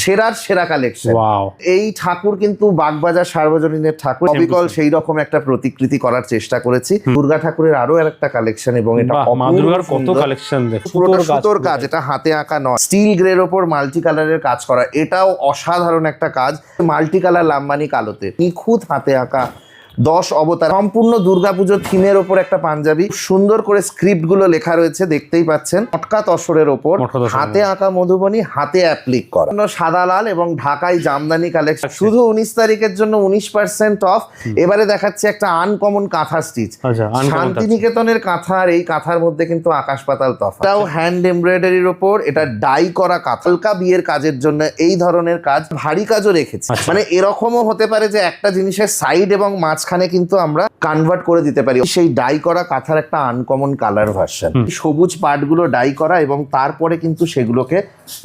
সেরার সেরা কালেকশন এই ঠাকুর কিন্তু বাগবাজার সার্বজনীনের ঠাকুর। অবিকল সেই রকম একটা প্রতিকৃতি করার চেষ্টা করেছি। দুর্গা ঠাকুরের আরও একটা কালেকশন এবং এটা কত কালেকশন সুতোর কাজ এটা হাতে আঁকা নয়। স্টিল গ্রের ওপর মাল্টি কালারের কাজ করা এটাও অসাধারণ একটা কাজ। মাল্টি কালার লাম্বানি কালোতে নিখুঁত হাতে আঁকা দশ অবতার। সম্পূর্ণ দুর্গাপুজোর থিমের ওপর একটা পাঞ্জাবি। সুন্দর করে স্ক্রিপ্টগুলো লেখা রয়েছে দেখতেই পাচ্ছেন। মটকা তসরের ওপর। হাতে আঁকা মধুবনী হাতে অ্যাপ্লিক করা। সাদা লাল এবং ঢাকাই জামদানি কালেকশন শুধু উনিশ তারিখের জন্য উনিশ পার্সেন্ট অফ এবারে দেখাচ্ছে একটা আনকমন কাঁথা স্টিচ আচ্ছা। শান্তিনিকেতনের কাঁথা আর এই কাঁথার মধ্যে কিন্তু আকাশ পাতাল তফাৎ। এটাও হ্যান্ড এমব্রয়ডারির ওপর। এটা ডাই করা কাঁথা। হালকা বিয়ের কাজের জন্য এই ধরনের কাজ ভারী কাজও রেখেছে। আচ্ছা। মানে এরকমও হতে পারে যে একটা জিনিসের সাইড এবং মাঝখানে কিন্তু আমরা কনভার্ট করে দিতে পারি। সেই ডাই করা কাঁথার একটা আনকমন কালার ভার্সন সবুজ পার্টগুলো ডাই করা এবং তারপরে কিন্তু সেগুলোকে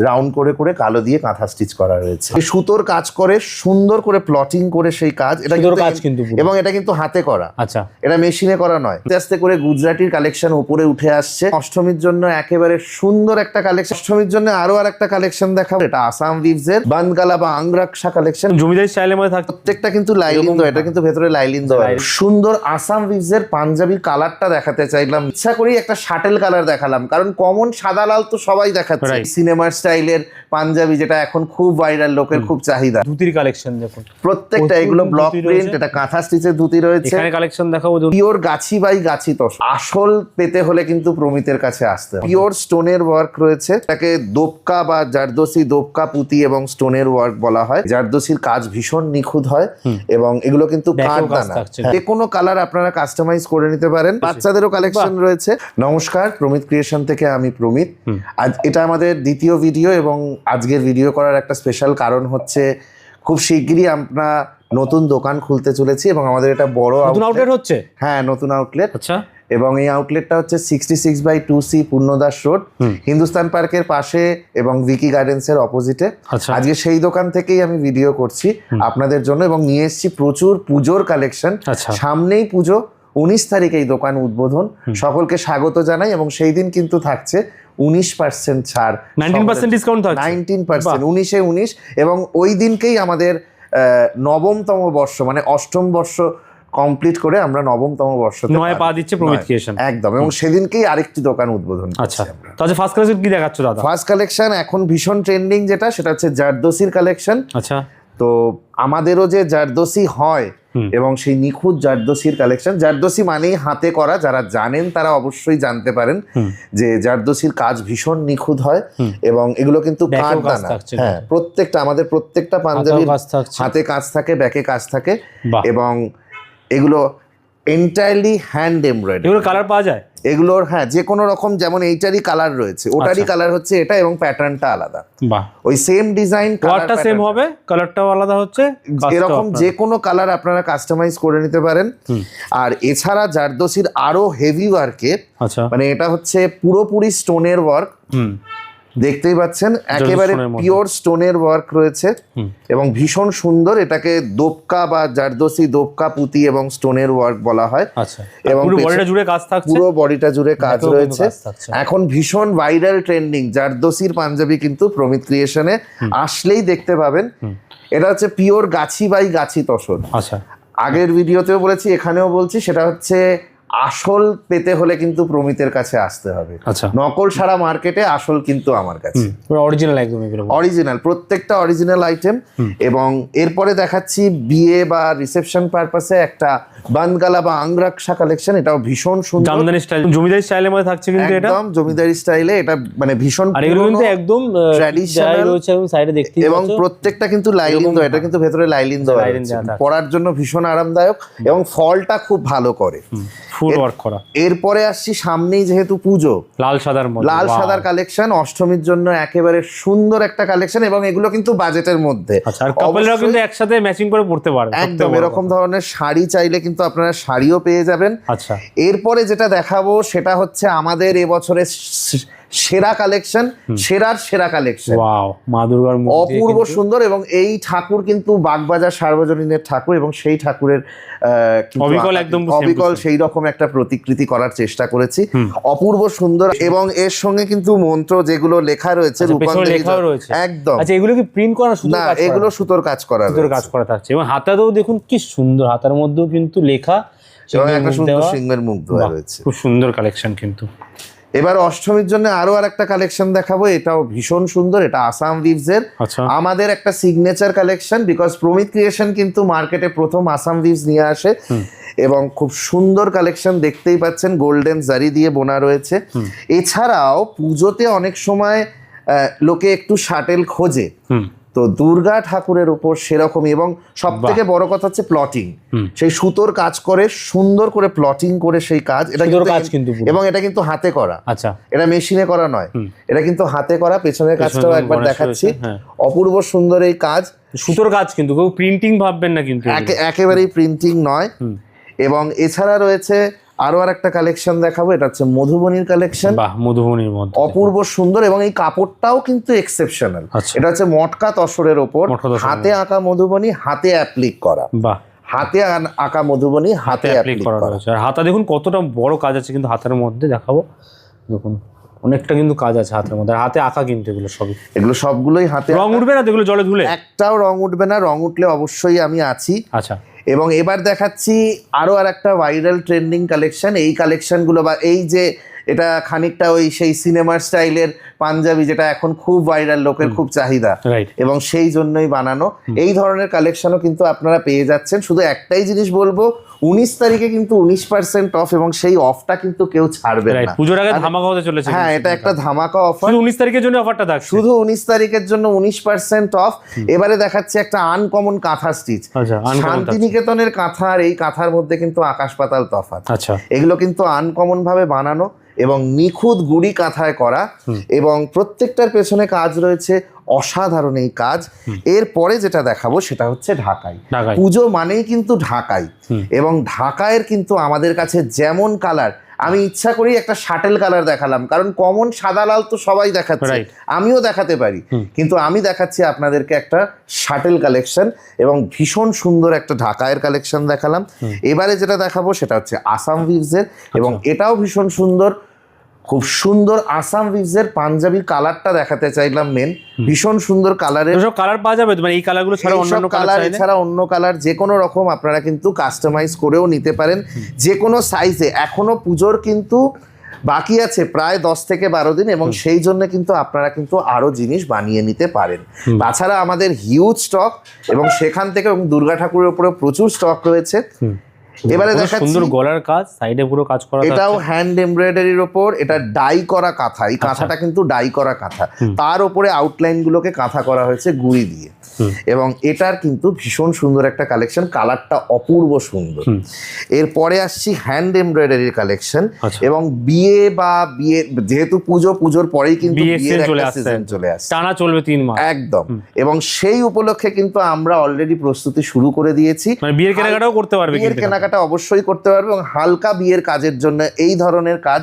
রাউন্ড করে করে কালো দিয়ে কাঁথা স্টিচ করা রয়েছে। সুতোর কাজ করে সুন্দর করে প্লটিং করে সেই কাজ এটা কাজ কিন্তু এবং এটা কিন্তু হাতে করা। আচ্ছা। এটা মেশিনে করা নয়। আস্তে আস্তে করে গুজরাটির কালেকশন উপরে উঠে আসছে। অষ্টমীর জন্য একেবারে সুন্দর একটা কালেকশন অষ্টমীর জন্য আরও আর একটা কালেকশন দেখাবো। এটা আসাম ভিভস এর বানগালা বা আংরাকশা কালেকশন জমিদারি স্টাইলের মধ্যে থাকতো প্রত্যেকটা কিন্তু দেওয়া এটা কিন্তু ভেতরে লাইলিন দেওয়া সুন্দর আসাম এর পাঞ্জাবি কালারটা দেখাতে চাইলাম। ইচ্ছা করেই একটা শাটেল কালার দেখালাম কারণ কমন সাদা লাল তো সবাই দেখাচ্ছে. সিনেমার স্টাইলের পাঞ্জাবি যেটা এখন খুব ভাইরাল লোকের খুব চাহিদা। ধুতির কালেকশন দেখুন। প্রত্যেকটা এগুলো ব্লক প্রিন্ট এটা কাঁথা স্টিচের ধুতি রয়েছে। এখানে কালেকশন দেখাবো পিওর গাছি বাই গাছি তস আসল পেতে হলে কিন্তু প্রমিতের কাছে আসতে হবে। পিওর স্টোনের ওয়ার্ক রয়েছে। তাকে দোপকা বা জারদোসি দোপকা পুঁতি এবং স্টোনের ওয়ার্ক বলা হয়। জারদোসির কাজ ভীষণ নিখুঁত হয় এবং এগুলো কিন্তু ব্যাকেও কাজ কাঠদানা যে কোনো কালার আপনারা কাস্টমাইজ করে নিতে পারেন। বাচ্চাদেরও কালেকশন রয়েছে। নমস্কার প্রমিত ক্রিয়েশন থেকে আমি প্রমিত। আজ এটা আমাদের দ্বিতীয় ভিডিও এবং আজকের ভিডিও করার একটা স্পেশাল কারণ হচ্ছে খুব শিগগিরই আমরা নতুন দোকান খুলতে চলেছি এবং আমাদের এটা বড় নতুন আউটলেট হচ্ছে? হ্যাঁ নতুন আউটলেট আচ্ছা। এবং এই আউটলেটটা হচ্ছে sixty six by two C Purnadas road Hindustan পার্কের পাশে এবং ভিকি গার্ডেন্স এর অপোজিটে আজকে সেই দোকান থেকেই আমি ভিডিও করছি আপনাদের জন্য এবং নিয়ে এসেছি প্রচুর পুজোর কালেকশন আচ্ছা। সামনেই পুজো উনিশ তারিখে এই দোকান উদ্বোধন। সকলকে স্বাগত জানাই এবং সেই দিন কিন্তু থাকছে উনিশ পার্সেন্ট ছাড়। Nineteen percent discount nineteen percent উনিশে উনিশ এবং ওই দিনকেই আমাদের আহ, নবমতম বর্ষ মানে অষ্টম বর্ষ কমপ্লিট করে আমরা নবমতম বর্ষ নয় পা দিচ্ছে প্রমিত ক্রিয়েশন একদম এবং সেদিনকেই আরেকটি দোকান উদ্বোধন আচ্ছা। তো আচ্ছা ফার্স্ট কালেকশন কি দেখাচ্ছ দাদা? ফার্স্ট কালেকশন এখন ভীষণ ট্রেন্ডিং যেটা সেটা হচ্ছে জারদোসির কালেকশন আচ্ছা। তো আমাদেরও যে জারদোসি হয় এবং সেই নিখুঁত জারদোসির কালেকশন জারদোসি মানেই হাতে করা যারা জানেন তারা অবশ্যই জানতে পারেন যে জারদোসির কাজ ভীষণ নিখুঁত হয় এবং এগুলো কিন্তু হ্যাঁ প্রত্যেকটা আমাদের প্রত্যেকটা পাঞ্জাবির হাতে কাজ থাকে ব্যাকে কাজ থাকে এবং এগুলো এন্টায়ারলি হ্যান্ড এমব্রয়ডারি এগুলো কালার পাওয়া যায়? এগুলোর হ্যাঁ যে কোনো রকম যেমন এইটারই কালার রয়েছে ওটারই আচ্ছা। কালার হচ্ছে এটা এবং প্যাটার্নটা আলাদা। বাহ। ওই সেম ডিজাইন কালারটা সেম হবে? কালারটাও আলাদা হচ্ছে? এরকম যে কোনো কালার আপনারা কাস্টমাইজ করে নিতে পারেন। আর এছাড়া জারদোসির আরও হেভি ওয়ার্কের আচ্ছা। মানে এটা হচ্ছে পুরোপুরি স্টোনের ওয়ার্ক হুম। দেখতেই পাচ্ছেন একেবারে। পিওর স্টোনের ওয়ার্ক রয়েছে এবং ভীষণ সুন্দর এটাকে দোপকা বা জারদোসি দোপকা পুঁতি এবং স্টোনের ওয়ার্ক বলা হয়। আচ্ছা। এবং পুরো বডিটা জুড়ে কাজ থাকছে? পুরো বডিটা জুড়ে কাজ রয়েছে। এখন ভীষণ ভাইরাল ট্রেন্ডিং জারদোসির পাঞ্জাবি কিন্তু প্রমিত ক্রিয়েশনে আসলেই দেখতে পাবেন। এটা হচ্ছে পিওর গাছি বাই গাছি তসর। আচ্ছা। আগের ভিডিওতেও বলেছি এখানেও বলছি সেটা হচ্ছে আসল পেতে হলে কিন্তু প্রমিতের কাছে আসতে হবে। আচ্ছা। নকল সারা মার্কেটে আসল কিন্তু আমার কাছে। অরিজিনাল একদম অরিজিনাল প্রত্যেকটা অরিজিনাল আইটেম এবং এরপরে দেখাচ্ছি বিয়ে বা রিসেপশন পারপাসে একটা বানগালা বা আংরাকশা কালেকশন এটাও ভীষণ সুন্দর। জামদানি স্টাইল জমিদারি স্টাইলের মধ্যে থাকছে কিন্তু এটা। একদম জমিদারি স্টাইলে এটা মানে ভীষণ আর এগুলো কিন্তু একদম এবং সাইডে দেখতে এবং প্রত্যেকটা কিন্তু লাইলিন দেওয়া এটা কিন্তু ভেতরে লাইলিন দেওয়া। পরার জন্য ভীষণ আরামদায়ক এবং ফলটা খুব ভালো করে। ফুল ওয়ার্ক করা। এরপরে আসছি সামনেই যেহেতু পুজো লাল সাদার মধ্যে লাল সাদার কালেকশন অষ্টমীর জন্য একেবারে সুন্দর একটা কালেকশন এবং এগুলো কিন্তু বাজেটের মধ্যে। আচ্ছা আর কাপলরাও কিন্তু একসাথে ম্যাচিং করে পড়তে পারবে একদম এরকম ধরনের শাড়ি চাইলে কিন্তু আপনারা শাড়িও পেয়ে যাবেন। আচ্ছা। এরপরে যেটা দেখাবো সেটা হচ্ছে আমাদের এবছরের সেরা কালেকশন সেরার সেরা কালেকশন ওয়াও মা দুর্গার অপূর্ব সুন্দর এবং এই ঠাকুর কিন্তু বাগবাজার সার্বজনীনের ঠাকুর এবং সেই ঠাকুরের অবিকল একদম অবিকল সেই রকম একটা প্রতিকৃতি করার চেষ্টা করেছি। অপূর্ব সুন্দর এবং এর সঙ্গে কিন্তু মন্ত্র যেগুলো লেখা রয়েছে আচ্ছা, একদম। আচ্ছা এগুলো কি প্রিন্ট করা না এগুলো সুতোর কাজ করা সুতোর কাজ করা থাকছে এবং হাতাতেও দেখুন কি সুন্দর হাতার মধ্যেও কিন্তু লেখা সিংহের একটা মুখ সুন্দর। সিংহের মুখ দেওয়া রয়েছে। খুব সুন্দর কালেকশন কিন্তু। এবার অষ্টমীর জন্য আরও আর একটা কালেকশন দেখাবো। এটাও ভীষণ সুন্দর এটা আসাম লিভস এর। আচ্ছা। আমাদের একটা signature collection because Pramit creation কিন্তু মার্কেটে প্রথম আসাম লিভস নিয়ে আসে। এবং খুব সুন্দর কালেকশন দেখতেই পাচ্ছেন গোল্ডেন জারি দিয়ে বোনা রয়েছে। এছাড়াও পুজোতে অনেক সময় লোকে একটু শাটেল খোঁজে। তো দুর্গা ঠাকুরের উপর সেরকম এবং সব থেকে বড় কথা হচ্ছে প্লটিং সেই সুতোর কাজ করে সুন্দর করে প্লটিং করে সেই কাজ এটা কাজ কিন্তু এবং এটা কিন্তু হাতে করা। আচ্ছা। এটা মেশিনে করা নয়। এটা কিন্তু হাতে করা পেছনের কাজটাও একবার দেখাচ্ছি। হ্যাঁ। অপূর্ব সুন্দর এই কাজ। সুতোর কাজ কিন্তু কেউ প্রিন্টিং ভাববেন না কিন্তু। একে- একেবারেই প্রিন্টিং নয়। এবং এছাড়া রয়েছে আরও আর একটা কালেকশন দেখাবো এটা হচ্ছে মধুবনির কালেকশন বাহ মধুবনির মধ্যে। অপূর্ব সুন্দর এবং এই কাপড়টাও কিন্তু এক্সেপশনাল আচ্ছা। এটা হচ্ছে মটকা তসরের ওপর হাতে আঁকা মধুবনী হাতে অ্যাপ্লিক করা। বাহ। হাতে আঁকা মধুবনী হাতে অ্যাপ্লিক করা করা। আর হাতা দেখুন কতটা বড় কাজ আছে কিন্তু হাতের মধ্যে দেখাবো। দেখুন অনেকটা কিন্তু কাজ আছে হাতের মধ্যে। হাতে আঁকা কিন্তু এগুলো সবই। এগুলো সবগুলোই হাতে রং উঠবে না এগুলো জলে ধুলে? একটাও রং উঠবে না রং উঠলে অবশ্যই আমি আছি। আচ্ছা। এবং এবার দেখাচ্ছি আরও আর একটা ভাইরাল ট্রেন্ডিং কালেকশান এই কালেকশানগুলো বা এই যে এটা খানিকটা ওই সেই সিনেমার স্টাইলের পাঞ্জাবি যেটা এখন খুব ভাইরাল লোকের খুব চাহিদা। এবং সেই জন্যই বানানো। এই ধরনের কালেকশনও কিন্তু আপনারা পেয়ে যাচ্ছেন। শুধু একটাই জিনিস বলব উনিশ তারিখে কিন্তু উনিশ পার্সেন্ট অফ এবং সেই অফটা কিন্তু কেউ ছাড়বে না। পুজোর আগে ধামাকা হতে চলেছে হ্যাঁ এটা একটা ধামাকা অফার উনিশ তারিখের জন্য অফারটা থাকছে? শুধু উনিশ তারিখের জন্য উনিশ পার্সেন্ট অফ এবারে দেখাচ্ছে একটা আনকমন কাঁথা স্টিচ আচ্ছা শান্তিনিকেতনের কাঁথা আর এই কাঁথার মধ্যে কিন্তু আকাশ পাতাল তফাৎ। আচ্ছা। এগুলো কিন্তু আনকমন ভাবে বানানো এবং নিখুঁত গুড়ি কাঁথায় করা। এবং প্রত্যেকটার পেছনে কাজ রয়েছে অসাধারণ এই কাজ। এরপরে যেটা দেখাবো সেটা হচ্ছে ঢাকাই। পুজো মানেই কিন্তু ঢাকাই। এবং ঢাকায়ের কিন্তু আমাদের কাছে যেমন কালার আমি ইচ্ছা করেই একটা শাটেল কালার দেখালাম কারণ কমন সাদা লাল তো সবাই দেখাচ্ছে. আমিও দেখাতে পারি। কিন্তু আমি দেখাচ্ছি আপনাদেরকে একটা শাটেল কালেকশন এবং ভীষণ সুন্দর একটা ঢাকায়ের কালেকশন দেখালাম। এবারে যেটা দেখাবো সেটা হচ্ছে আসাম ভিভসের এবং এটাও ভীষণ সুন্দর। খুব সুন্দর আসাম ভিভসের পাঞ্জাবির কালারটা দেখাতে চাইলাম মেন ভীষণ সুন্দর কালারের সব কালার পাওয়া যাবে মানে এই কালারগুলো ছাড়া অন্যান্য কালার এছাড়া অন্য কালার যে কোনো রকম আপনারা কিন্তু কাস্টমাইজ করেও নিতে পারেন। যে কোনো সাইজে এখনও পুজোর কিন্তু বাকি আছে প্রায় দশ থেকে বারো দিন এবং সেই জন্য কিন্তু আপনারা কিন্তু আরও জিনিস বানিয়ে নিতে পারেন। তাছাড়া আমাদের হিউজ স্টক এবং সেখান থেকে এবং দুর্গা ঠাকুরের উপরে প্রচুর স্টক রয়েছে। এবারে দেখাচ্ছি। সুন্দর গলার কাজ সাইডে পুরো কাজ করা এটাও। হ্যান্ড এমব্রয়ডারির ওপর এটা ডাই করা কাঁথা। এই কাঁথাটা কিন্তু ডাই করা কাঁথা। তার ওপরে আউটলাইন গুলোকে কাঁথা করা হয়েছে গুড়ি দিয়ে। এবং এটার কিন্তু ভীষণ সুন্দর একটা কালেকশন কালারটা অপূর্ব সুন্দর। এরপরে আসছি হ্যান্ড এমব্রয়ডারির কালেকশন আচ্ছা। এবং বিয়ে বা বিয়ে যেহেতু পুজো পুজোর পরেই কিন্তু বিয়ের চলে আসছে। চলে আসছে। টানা চলবে তিন মাস। একদম। এবং সেই উপলক্ষে কিন্তু আমরা অলরেডি প্রস্তুতি শুরু করে দিয়েছি। মানে বিয়ের কেনাকাটাও করতে পারবে বিয়ের কিন্তু কেনাকাটা অবশ্যই করতে পারবে এবং হালকা বিয়ের কাজের জন্য এই ধরনের কাজ।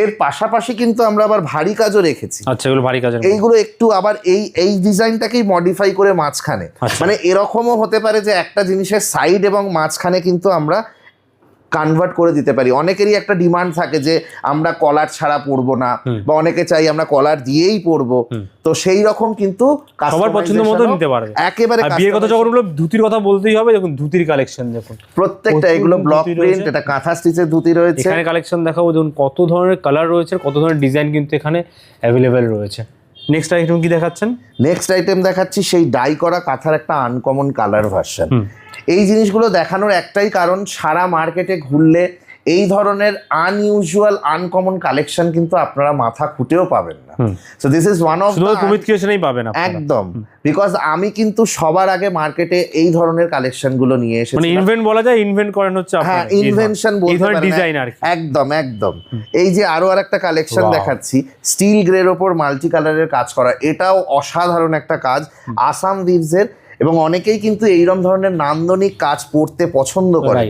এর পাশাপাশি কিন্তু আমরা আবার ভারী কাজও রেখেছি। আচ্ছা এগুলো ভারী কাজ এইগুলো একটু আবার এই এই ডিজাইনটাকেই মডিফাই করে মাঝখানে। আচ্ছা। মানে এরকমও হতে পারে যে একটা জিনিসের সাইড এবং মাঝখানে কিন্তু আমরা কনভার্ট করে দিতে পারি। অনেকেরই একটা ডিমান্ড থাকে যে আমরা কলার ছাড়া পরবো না বা অনেকে চাই আমরা কলার দিয়েই পরবো। তো সেই রকম কিন্তু সবার পছন্দ মতো নিতে পারবে। একেবারে বিয়ের কথা যখন বলব ধুতির কথা বলতেই হবে দেখুন ধুতির কালেকশন দেখুন। প্রত্যেকটা এগুলো ব্লক প্রিন্ট এটা কাঁথা স্টিচের ধুতি রয়েছে। এখানে কালেকশন দেখাবো দেখুন কত ধরনের কালার রয়েছে কত ধরনের ডিজাইন কিন্তু এখানে অ্যাভেলেবেল রয়েছে। নেক্সট আইটেম কি দেখাচ্ছেন? নেক্সট আইটেম দেখাচ্ছি সেই ডাই করা কাঁথার একটা আনকমন কালার ভার্সন এই জিনিসগুলো দেখানোর একটাই কারণ সারা মার্কেটে ঘুরলে এই ধরনের আনইউজুয়াল আনকমন কালেকশন কিন্তু আপনারা মাথা খুঁটেও পাবেন না। So this is one of Pramit ক্রিয়েশনেই পাবেন একদম। বিকজ আমি কিন্তু সবার আগে মার্কেটে এই ধরনের কালেকশনগুলো নিয়ে মানে ইনভেন্ট বলা যায় ইনভেন্ট করেন হচ্ছে হ্যাঁ ইনভেনশন বলতে পারেন। ডিজাইন আর একদম একদম। এই যে আরও আর একটা কালেকশন দেখাচ্ছি স্টিল গ্রের ওপর মাল্টি কালারের কাজ করা। এটাও অসাধারণ একটা কাজ। আসাম ভিভস এর। এবং অনেকেই কিন্তু এইরকম ধরনের নান্দনিক কাজ পড়তে পছন্দ করে.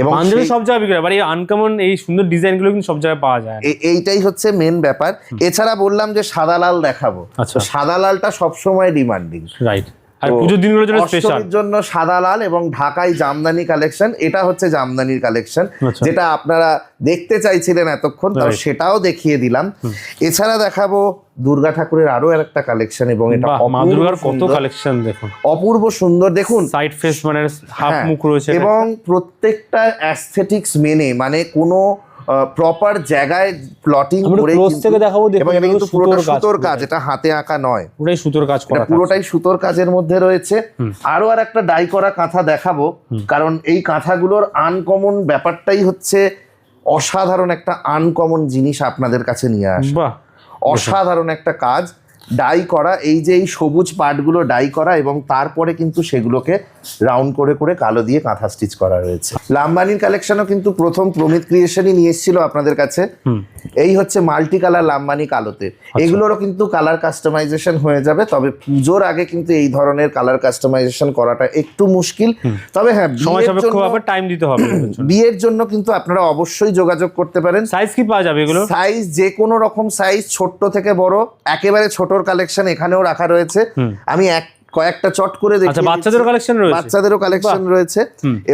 এবং পাঞ্জাবি সব জায়গায় বিক্রি হয় এই আনকমন এই সুন্দর ডিজাইনগুলো কিন্তু সব জায়গায় পাওয়া যায় এইটাই হচ্ছে মেন ব্যাপার। এছাড়া বললাম যে সাদা লাল দেখাবো। আচ্ছা। সাদা লালটা সবসময় ডিমান্ডিং রাইট আর পুজোর দিনগুলোর জন্য স্পেশাল জন্য সাদা লাল এবং ঢাকায় জামদানি কালেকশন এটা হচ্ছে জামদানির কালেকশন আচ্ছা। যেটা আপনারা দেখতে চাইছিলেন এতক্ষণ তাও সেটাও দেখিয়ে দিলাম। এছাড়া দেখাবো দুর্গা ঠাকুরের আরও একটা কালেকশন এবং এটা দুর্গার কত সুন্দর। কালেকশন দেখুন। অপূর্ব সুন্দর দেখুন। সাইড ফেস মানে হাফ হ্যাঁ, মুখ রয়েছে এবং প্রত্যেকটা অ্যাস্থেটিক্স মেনে মানে কোনো প্রপার জায়গায় প্লটিং করে ক্লোজ থেকে দেখাবো, এবং এটা কিন্তু পুরোটা সুতোর কাজ। এটা হাতে আঁকা নয়। পুরোটাই সুতোর কাজ করা পুরোটাই সুতোর কাজের মধ্যে রয়েছে। আরও আর একটা ডাই করা কাঁথা দেখাবো কারণ এই কাঁথাগুলোর আনকমন ব্যাপারটাই হচ্ছে অসাধারণ একটা আনকমন জিনিস আপনাদের কাছে নিয়ে আসা। বাহ। অসাধারণ একটা কাজ। ডাই করা এই যে এই সবুজ পাটগুলো ডাই করা এবং তারপরে কিন্তু সেগুলোকে রাউন্ড করে করে কালো দিয়ে কাঁথা স্টিচ করা রয়েছে। লাম্বানির কালেকশনও কিন্তু প্রথম প্রমিত ক্রিয়েশনই নিয়ে এসেছিল আপনাদের কাছে। এই হচ্ছে মাল্টি কালার লাম্বানি কালোতে। এগুলোরও কিন্তু কালার কাস্টমাইজেশন হয়ে যাবে তবে পুজোর আগে কিন্তু এই ধরনের কালার কাস্টমাইজেশন করাটা একটু মুশকিল। তবে হ্যাঁ সময় সাপেক্ষ জন্য- টাইম দিতে হবে বিয়ের জন্য কিন্তু আপনারা অবশ্যই যোগাযোগ করতে পারেন। সাইজ কি পাওয়া যাবে এগুলো? সাইজ যে কোনো রকম সাইজ ছোট্ট থেকে বড় একেবারে ছোটর কালেকশন এখানেও রাখা রয়েছে। আমি এক কয়েকটা চট করে দেখি আচ্ছা বাচ্চাদেরও কালেকশন রয়েছে? বাচ্চাদেরও কালেকশন রয়েছে।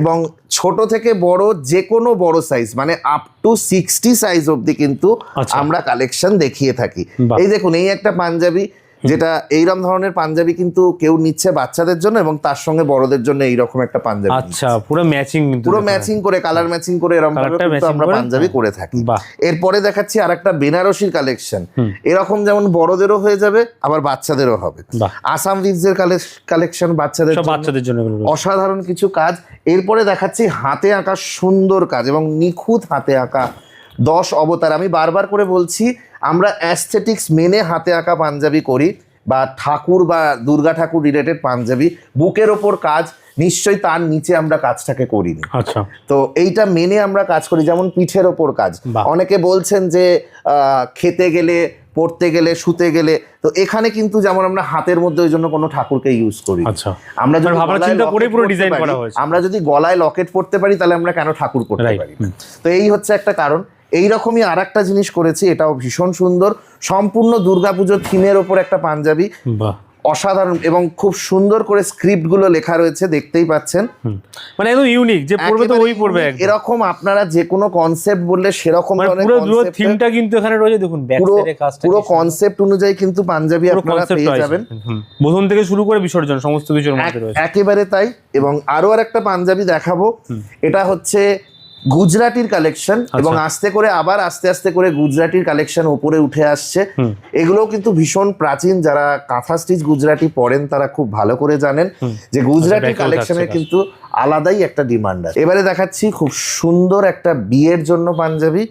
এবং ছোট থেকে বড় যে কোনো বড় সাইজ মানে আপ টু সিক্সটি সাইজ অবধি কিন্তু আচ্ছা। আমরা কালেকশন দেখিয়ে থাকি। এই দেখুন এই একটা পাঞ্জাবি যেটা এইরকম ধরনের পাঞ্জাবি কিন্তু কেউ নিচ্ছে বাচ্চাদের জন্য এবং তার সঙ্গে বড়দের জন্য এইরকম একটা পাঞ্জাবি আচ্ছা পুরো ম্যাচিং পুরো ম্যাচিং করে কালার ম্যাচিং করে এরকম আমরা পাঞ্জাবি করে থাকি। এরপরে দেখাচ্ছি আর একটা বেনারসির কালেকশন এরকম যেমন বড়দেরও হয়ে যাবে আবার বাচ্চাদেরও হবে। আসাম রিজের কালেকশন বাচ্চাদের বাচ্চাদের জন্য অসাধারণ কিছু কাজ। এরপরে দেখাচ্ছি হাতে আঁকা সুন্দর কাজ এবং নিখুঁত হাতে আঁকা দশ অবতার। আমি বারবার করে বলছি আমরা অ্যাস্থেটিক্স মেনে হাতে আঁকা পাঞ্জাবি করি বা ঠাকুর বা দুর্গা ঠাকুর রিলেটেড পাঞ্জাবি বুকের ওপর কাজ নিশ্চয়ই তার নিচে আমরা কাজটাকে করিনি। আচ্ছা। তো এইটা মেনে আমরা কাজ করি যেমন পিঠের ওপর কাজ। অনেকে বলছেন যে আহ, খেতে গেলে পড়তে গেলে শুতে গেলে তো এখানে কিন্তু যেমন আমরা হাতের মধ্যে ওই জন্য কোনো ঠাকুরকে ইউজ করি। আচ্ছা। আমরা যদি। আমরা যদি গলায় লকেট পড়তে পারি তাহলে আমরা কেন ঠাকুর করতে পারি? তো এই হচ্ছে একটা কারণ। এই রকমই আর একটা জিনিস করেছি এটাও ভীষণ সুন্দর। সম্পূর্ণ দুর্গাপুজোর থিমের ওপর একটা পাঞ্জাবি। অসাধারণ এবং খুব সুন্দর করে স্ক্রিপ্টগুলো লেখা রয়েছে দেখতেই পাচ্ছেন। মানে একদম ইউনিক যে পড়বে তো ওই পড়বে এরকম আপনারা যে কোনো কনসেপ্ট বললে সেরকম মানে পুরো পুরো থিমটা কিন্তু এখানে রয়েছে দেখুন পুরো কনসেপ্ট অনুযায়ী কিন্তু পাঞ্জাবি আপনারা পেয়ে যাবেন। বোধন থেকে শুরু করে বিসর্জন সমস্ত কিছুর মধ্যে রয়েছে। একেবারে তাই। এবং আরও আর একটা পাঞ্জাবি দেখাবো। এটা হচ্ছে গুজরাটির কালেকশন আচ্ছা। এবং আস্তে করে আবার আস্তে আস্তে করে গুজরাটির কালেকশন ওপরে উঠে আসছে। এগুলো এগুলোও কিন্তু ভীষণ প্রাচীন। যারা কাঁথা স্টিচ গুজরাটি পড়েন তারা খুব ভালো করে জানেন যে গুজরাটি কালেকশনের কিন্তু আলাদাই একটা ডিমান্ড আছে। এবারে দেখাচ্ছি খুব সুন্দর একটা বিয়ের জন্য পাঞ্জাবি।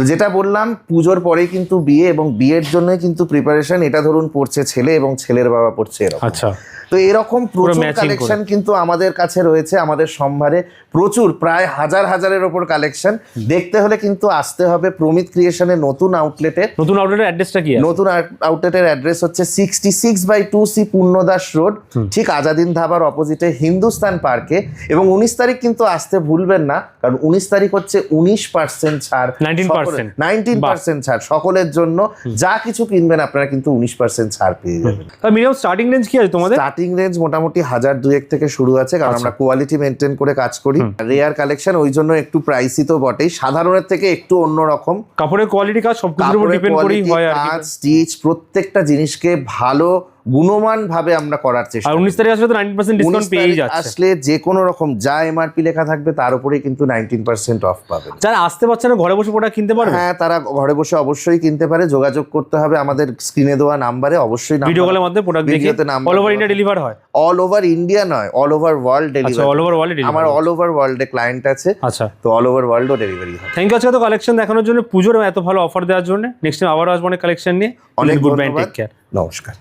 তো যেটা বললাম পুজোর পরেই কিন্তু বিয়ে এবং বিয়ের জন্যই কিন্তু প্রিপারেশন এটা ধরুন পড়ছে ছেলে এবং ছেলের বাবা পড়ছে এরকম। আচ্ছা। তো এরকম প্রচুর কালেকশন কিন্তু আমাদের কাছে রয়েছে আমাদের সম্ভারে প্রচুর প্রায় হাজার হাজারের ওপর কালেকশন দেখতে হলে কিন্তু আসতে হবে প্রমিত ক্রিয়েশনের নতুন আউটলেটে নতুন আউটলেটের অ্যাড্রেসটা কি নতুন আউটলেটের অ্যাড্রেস হচ্ছে sixty six by two C Purnadas road ঠিক আজাদিন ধাবার অপোজিটে হিন্দুস্তান পার্কে এবং উনিশ তারিখ কিন্তু আসতে ভুলবেন না কারণ উনিশ তারিখ হচ্ছে উনিশ পার্সেন্ট ছাড়। 19% নাইনটিন পার্সেন্ট ছাড়। সকলের জন্য যা কিছু কিনবেন আপনারা কিন্তু উনিশ পার্সেন্ট ছাড় পেয়ে যাবেন। মিনিমাম স্টার্টিং রেঞ্জ কি আছে তোমাদের? স্টার্টিং রেঞ্জ মোটামুটি হাজার দুয়েক থেকে শুরু আছে কারণ আচ্ছা। আমরা কোয়ালিটি মেনটেন করে কাজ করি। রেয়ার কালেকশন ওই জন্য একটু প্রাইসই তো বটেই। সাধারণের থেকে একটু অন্যরকম। কাপড়ের কোয়ালিটি কাজ সব কিছুর উপর ডিপেন্ড করেই হয় আর কাজ স্টিচ প্রত্যেকটা জিনিসকে ভালো গুণমান ভাবে আমরা করার চেষ্টা উনিশ তারিখ আসলে তো নাইনটি পার্সেন্ট 19 ডিসকাউন্ট তারিখ যাচ্ছে। আসলে যে কোনো রকম যা এমআরপি লেখা থাকবে তার উপরে কিন্তু নাইনটিন পার্সেন্ট অফ পাবেন। যারা আসতে পারছে না ঘরে বসে প্রোডাক্ট কিনতে পারবে? হ্যাঁ তারা ঘরে বসে অবশ্যই কিনতে পারে। যোগাযোগ করতে হবে আমাদের স্ক্রিনে দেওয়া নাম্বারে অবশ্যই ভিডিও কলের মাধ্যমে প্রোডাক্ট দেখে অল ওভার ইন্ডিয়া ডেলিভার হয়? অল ওভার ইন্ডিয়া নয় all over world delivery all over world আমার অল ওভার ওয়ার্ল্ডে ক্লায়েন্ট আছে। আচ্ছা। তো অল ওভার ওয়ার্ল্ডও ডেলিভারি হয়। থ্যাংক ইউ আজকে তো কালেকশন দেখানোর জন্য পুজোর এত ভালো অফার দেওয়ার জন্য। নেক্সট টাইম আবারও আসব অনেক কালেকশন নিয়ে। অনেক গুড বাই টেক কেয়ার নমস্কার।